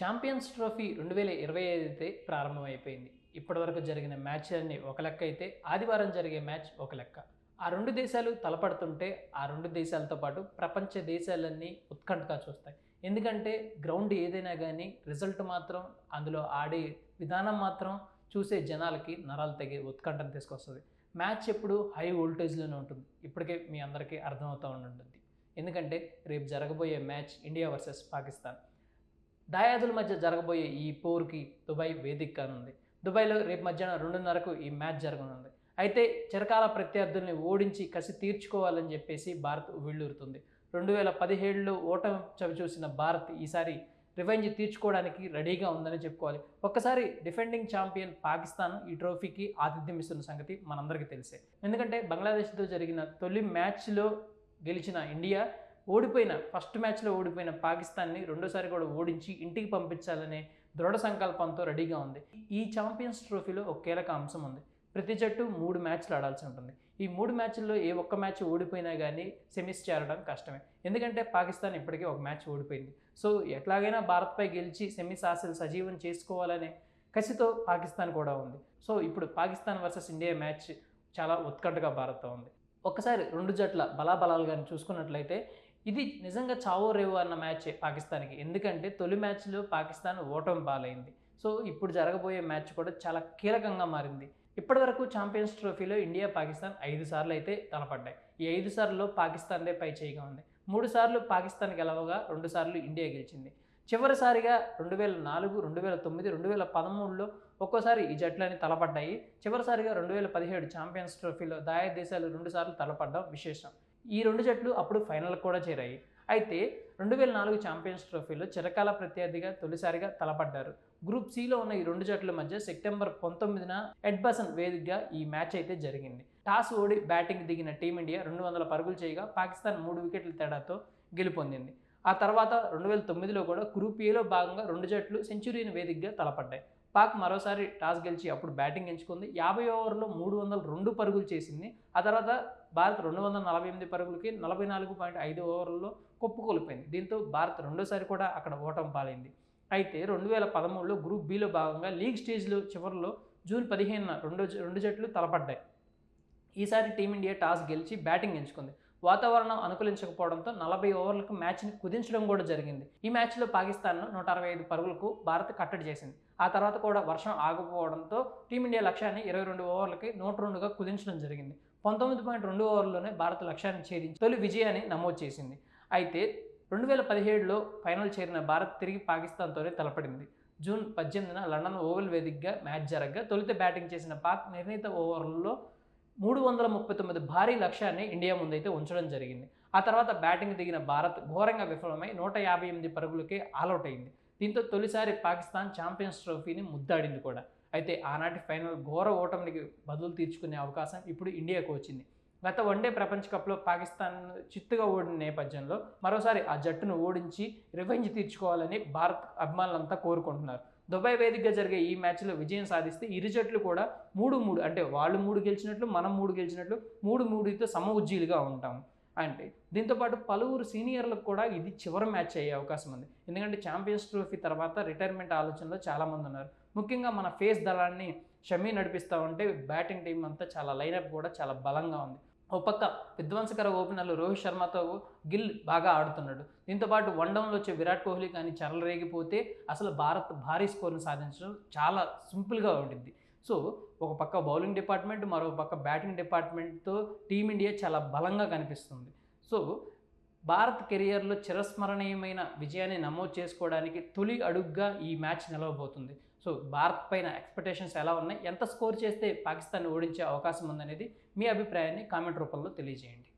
Champions trophy రెండు వేల ఇరవై ఐదు అయితే ప్రారంభమైపోయింది. ఇప్పటివరకు జరిగిన మ్యాచ్లన్నీ ఒక లెక్క అయితే ఆదివారం జరిగే మ్యాచ్ ఒక లెక్క. ఆ రెండు దేశాలు తలపడుతుంటే ఆ రెండు దేశాలతో పాటు ప్రపంచ దేశాలన్నీ ఉత్కంఠగా చూస్తాయి. ఎందుకంటే గ్రౌండ్ ఏదైనా కానీ రిజల్ట్ మాత్రం అందులో ఆడే విధానం మాత్రం చూసే జనాలకి నరాలు తెగే ఉత్కంఠను తీసుకొస్తుంది. మ్యాచ్ ఎప్పుడు హై వోల్టేజ్లోనే ఉంటుంది. ఇప్పటికే మీ అందరికీ అర్థమవుతూ ఉంటుంది ఎందుకంటే రేపు జరగబోయే మ్యాచ్ ఇండియా వర్సెస్ పాకిస్తాన్. దాయాదుల మధ్య జరగబోయే ఈ పోరుకి దుబాయ్ వేదిక కానుంది. దుబాయ్లో రేపు మధ్యాహ్నం రెండున్నరకు ఈ మ్యాచ్ జరగనుంది. అయితే చిరకాల ప్రత్యర్థుల్ని ఓడించి కసి తీర్చుకోవాలని చెప్పేసి భారత్ ఉవిళ్ళూరుతుంది రెండు వేల పదిహేడులో ఓటమి చవి చూసిన భారత్ ఈసారి రివెంజ్ తీర్చుకోవడానికి రెడీగా ఉందని చెప్పుకోవాలి. ఒక్కసారి డిఫెండింగ్ ఛాంపియన్ పాకిస్తాన్ ఈ ట్రోఫీకి ఆతిథ్యం ఇస్తున్న సంగతి మనందరికీ తెలిసే. ఎందుకంటే బంగ్లాదేశ్తో జరిగిన తొలి మ్యాచ్లో గెలిచిన ఇండియా ఓడిపోయిన ఫస్ట్ మ్యాచ్లో ఓడిపోయిన పాకిస్తాన్ని రెండోసారి కూడా ఓడించి ఇంటికి పంపించాలనే దృఢ సంకల్పంతో రెడీగా ఉంది. ఈ ఛాంపియన్స్ ట్రోఫీలో ఒక కీలక అంశం ఉంది. ప్రతి జట్టు మూడు మ్యాచ్లు ఆడాల్సి ఉంటుంది. ఈ మూడు మ్యాచ్ల్లో ఏ ఒక్క మ్యాచ్ ఓడిపోయినా కానీ సెమీస్ చేరడం కష్టమే. ఎందుకంటే పాకిస్తాన్ ఇప్పటికే ఒక మ్యాచ్ ఓడిపోయింది. సో ఎట్లాగైనా భారత్పై గెలిచి సెమీస్ ఆశలు సజీవం చేసుకోవాలనే కసితో పాకిస్తాన్ కూడా ఉంది. సో ఇప్పుడు పాకిస్తాన్ వర్సెస్ ఇండియా మ్యాచ్ చాలా ఉత్కంఠగా భారత్తో ఉంది. ఒకసారి రెండు జట్ల బలాబలాలు కానీ చూసుకున్నట్లయితే ఇది నిజంగా చావో రేవో అన్న మ్యాచ్ పాకిస్తాన్కి. ఎందుకంటే తొలి మ్యాచ్లో పాకిస్తాన్ ఓటమి పాలైంది. సో ఇప్పుడు జరగబోయే మ్యాచ్ కూడా చాలా కీలకంగా మారింది. ఇప్పటివరకు ఛాంపియన్స్ ట్రోఫీలో ఇండియా పాకిస్తాన్ ఐదు సార్లు అయితే తలపడ్డాయి. ఈ ఐదు సార్లు పాకిస్తాన్దే పై చేయిగా ఉంది. మూడు సార్లు పాకిస్తాన్ గెలవగా రెండు సార్లు ఇండియా గెలిచింది. చివరిసారిగా రెండు వేల నాలుగు రెండు వేల తొమ్మిది రెండు వేల పదమూడులో ఒక్కోసారి ఈ జట్లని తలపడ్డాయి. చివరిసారిగా రెండు వేల పదిహేడు ఛాంపియన్స్ ట్రోఫీలో దాయ దేశాలు రెండుసార్లు తలపడ్డం విశేషం. ఈ రెండు జట్లు అప్పుడు ఫైనల్ కూడా చేరాయి. అయితే రెండు వేల నాలుగు ఛాంపియన్స్ ట్రోఫీలో చిరకాల ప్రత్యర్థిగా తొలిసారిగా తలపడ్డారు. గ్రూప్ సిలో ఉన్న ఈ రెండు జట్ల మధ్య సెప్టెంబర్ పంతొమ్మిదిన ఎడ్బసన్ వేదికగా ఈ మ్యాచ్ అయితే జరిగింది. టాస్ ఓడి బ్యాటింగ్ దిగిన టీమిండియా రెండు వందల పరుగులు చేయగా పాకిస్తాన్ మూడు వికెట్ల తేడాతో గెలుపొందింది. ఆ తర్వాత రెండు వేల తొమ్మిదిలో కూడా గ్రూప్ ఏలో భాగంగా రెండు జట్లు సెంచురీని వేదికగా తలపడ్డాయి. పాక్ మరోసారి టాస్ గెలిచి అప్పుడు బ్యాటింగ్ ఎంచుకుంది. యాభై ఓవర్లో మూడు వందల రెండు పరుగులు చేసింది. ఆ తర్వాత భారత్ రెండు వందల నలభై ఎనిమిది పరుగులకి నలభై నాలుగు పాయింట్ ఐదు ఓవర్లలో కొప్పుకోల్పోయింది దీంతో భారత్ రెండోసారి కూడా అక్కడ ఓటం పాలైంది. అయితే రెండు వేల పదమూడులో గ్రూప్ బిలో భాగంగా లీగ్ స్టేజ్లో చివరిలో జూన్ పదిహేనున రెండు రెండు జట్లు తలపడ్డాయి. ఈసారి టీమిండియా టాస్ గెలిచి బ్యాటింగ్ ఎంచుకుంది. వాతావరణం అనుకూలించకపోవడంతో నలభై ఓవర్లకు మ్యాచ్ని కుదించడం కూడా జరిగింది. ఈ మ్యాచ్లో పాకిస్తాన్ను నూట అరవై ఐదు పరుగులకు భారత్ కట్టడి చేసింది. ఆ తర్వాత కూడా వర్షం ఆగకపోవడంతో టీమిండియా లక్ష్యాన్ని ఇరవై రెండు ఓవర్లకి నూట రెండుగా కుదించడం జరిగింది. పంతొమ్మిది పాయింట్ రెండు ఓవర్లోనే భారత లక్ష్యాన్ని ఛేదించి తొలి విజయాన్ని నమోదు చేసింది. అయితే రెండు వేల పదిహేడులో ఫైనల్ చేరిన భారత్ తిరిగి పాకిస్తాన్తోనే తలపడింది. జూన్ పద్దెనిమిదిన లండన్ ఓవల్ వేదికగా మ్యాచ్ జరగగా తొలుత బ్యాటింగ్ చేసిన పాక్ నిర్ణీత ఓవర్లలో మూడు వందల ముప్పై తొమ్మిది భారీ లక్ష్యాన్ని ఇండియా ముందైతే ఉంచడం జరిగింది. ఆ తర్వాత బ్యాటింగ్ దిగిన భారత్ ఘోరంగా విఫలమై నూట యాభై ఎనిమిది పరుగులకే ఆల్అవుట్ అయింది. దీంతో తొలిసారి పాకిస్తాన్ ఛాంపియన్స్ ట్రోఫీని ముద్దాడింది కూడా. అయితే ఆనాటి ఫైనల్ ఘోర ఓటమికి బదులు తీర్చుకునే అవకాశం ఇప్పుడు ఇండియాకు వచ్చింది. గత వన్డే ప్రపంచ కప్లో పాకిస్తాన్ చిత్తుగా ఓడిన నేపథ్యంలో మరోసారి ఆ జట్టును ఓడించి రివెంజ్ తీర్చుకోవాలని భారత్ అభిమానులంతా కోరుకుంటున్నారు. దుబాయ్ వేదికగా జరిగే ఈ మ్యాచ్లో విజయం సాధిస్తే ఇరు జట్లు కూడా మూడు మూడు అంటే వాళ్ళు మూడు గెలిచినట్లు మనం మూడు గెలిచినట్లు మూడు మూడుతో సమ ఉజ్జీలుగా ఉంటాం అంటే దీంతోపాటు పలువురు సీనియర్లకు కూడా ఇది చివరి మ్యాచ్ అయ్యే అవకాశం ఉంది. ఎందుకంటే ఛాంపియన్స్ ట్రోఫీ తర్వాత రిటైర్మెంట్ ఆలోచనలో చాలామంది ఉన్నారు. ముఖ్యంగా మన ఫేస్ దళాన్ని షమీ నడిపిస్తూ ఉంటే బ్యాటింగ్ టీం అంతా చాలా లైనప్ కూడా చాలా బలంగా ఉంది. ఓ పక్క విధ్వంసకర ఓపెనర్లు రోహిత్ శర్మతో గిల్ బాగా ఆడుతున్నాడు. దీంతోపాటు వన్ డౌన్లో వచ్చే విరాట్ కోహ్లీ కానీ చెరలరేగిపోతే అసలు భారత్ భారీ స్కోర్ను సాధించడం చాలా సింపుల్గా ఉంటుంది సో ఒక పక్క బౌలింగ్ డిపార్ట్మెంట్ మరో పక్క బ్యాటింగ్ డిపార్ట్మెంట్తో టీమిండియా చాలా బలంగా కనిపిస్తుంది. సో భారత్ కెరియర్లో చిరస్మరణీయమైన విజయాన్ని నమోదు చేసుకోవడానికి తొలి అడుగ్గా ఈ మ్యాచ్ నిలవబోతుంది. సో భారత్ పైన ఎక్స్పెక్టేషన్స్ ఎలా ఉన్నాయి? ఎంత స్కోర్ చేస్తే పాకిస్తాన్ ఓడించే అవకాశం ఉందనేది మీ అభిప్రాయాన్ని కామెంట్ రూపంలో తెలియజేయండి.